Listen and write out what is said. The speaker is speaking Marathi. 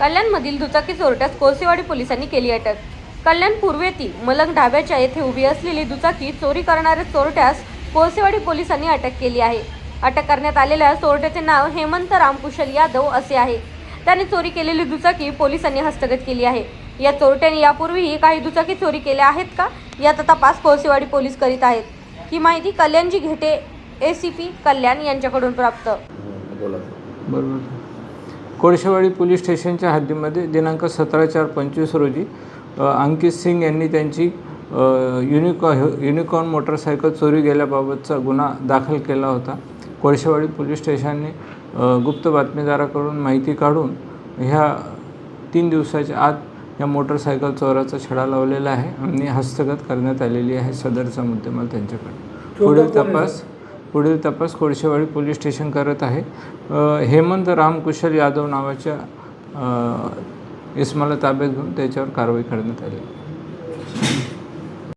कल्याणमधील दुचाकी चोरट्यास कोळसेवाडी पोलिसांनी केली अटक. कल्याण पूर्वेतील मलंग ढाब्याच्या येथे उभी असलेली दुचाकी चोरी करणाऱ्या चोरट्यास कोळसेवाडी पोलिसांनी अटक केली आहे. अटक करण्यात आलेल्या चोरट्याचे नाव हेमंत रामकुशल यादव असे आहे. त्याने चोरी केलेली दुचाकी पोलिसांनी हस्तगत केली आहे. या चोरट्याने यापूर्वीही काही दुचाकी चोरी केल्या आहेत का? याचा तपास कोळसेवाडी पोलीस करीत आहेत. ही माहिती कल्याणजी घेटे एसीपी कल्याण यांच्याकडून प्राप्त. बोला. बरोबर. कोळशेवाडी पोलीस स्टेशनच्या हद्दीमध्ये दिनांक सतरा चार पंचवीस रोजी अंकित सिंग यांनी त्यांची युनिकॉ युनिकॉर्न मोटरसायकल चोरी गेल्याबाबतचा गुन्हा दाखल केला होता. कोळशेवाडी पोलीस स्टेशनने गुप्त बातमीदाराकडून माहिती काढून ह्या तीन दिवसाच्या आत या मोटरसायकल चोराचा छडा लावलेला आहे आणि हस्तगत करण्यात आलेली आहे. सदरचा मुद्देमाल त्यांच्याकडे. पुढील तपास पुढील तपास कोळशेवाडी पोलीस स्टेशन करत आहे. हेमंत रामकुशल यादव नावाच्या इसमाला ताब्यात घेऊन त्याच्यावर कारवाई करण्यात आली.